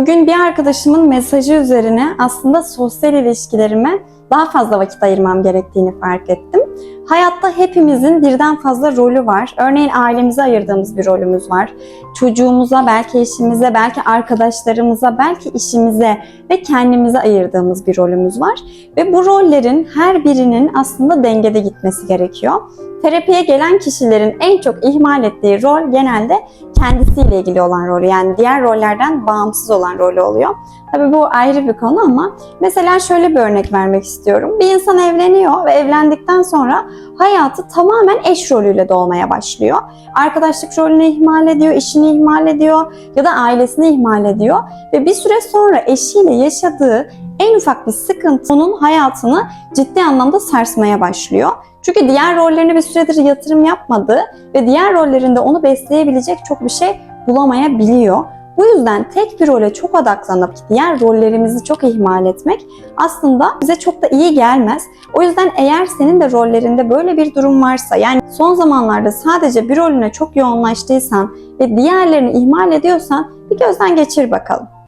Bugün bir arkadaşımın mesajı üzerine aslında sosyal ilişkilerime daha fazla vakit ayırmam gerektiğini fark ettim. Hayatta hepimizin birden fazla rolü var. Örneğin ailemize ayırdığımız bir rolümüz var. Çocuğumuza, belki eşimize, belki arkadaşlarımıza, belki işimize ve kendimize ayırdığımız bir rolümüz var. Ve bu rollerin her birinin aslında dengede gitmesi gerekiyor. Terapiye gelen kişilerin en çok ihmal ettiği rol genelde kendisiyle ilgili olan rolü yani diğer rollerden bağımsız olan rolü oluyor. Tabii bu ayrı bir konu ama mesela şöyle bir örnek vermek istiyorum. Bir insan evleniyor ve evlendikten sonra hayatı tamamen eş rolüyle dolmaya başlıyor. Arkadaşlık rolünü ihmal ediyor, işini ihmal ediyor ya da ailesini ihmal ediyor ve bir süre sonra eşiyle yaşadığı en ufak bir sıkıntı onun hayatını ciddi anlamda sarsmaya başlıyor. Çünkü diğer rollerine bir süredir yatırım yapmadı ve diğer rollerinde onu besleyebilecek çok bir şey bulamayabiliyor. Bu yüzden tek bir role çok odaklanıp diğer rollerimizi çok ihmal etmek aslında bize çok da iyi gelmez. O yüzden eğer senin de rollerinde böyle bir durum varsa yani son zamanlarda sadece bir rolüne çok yoğunlaştıysan ve diğerlerini ihmal ediyorsan bir gözden geçir bakalım.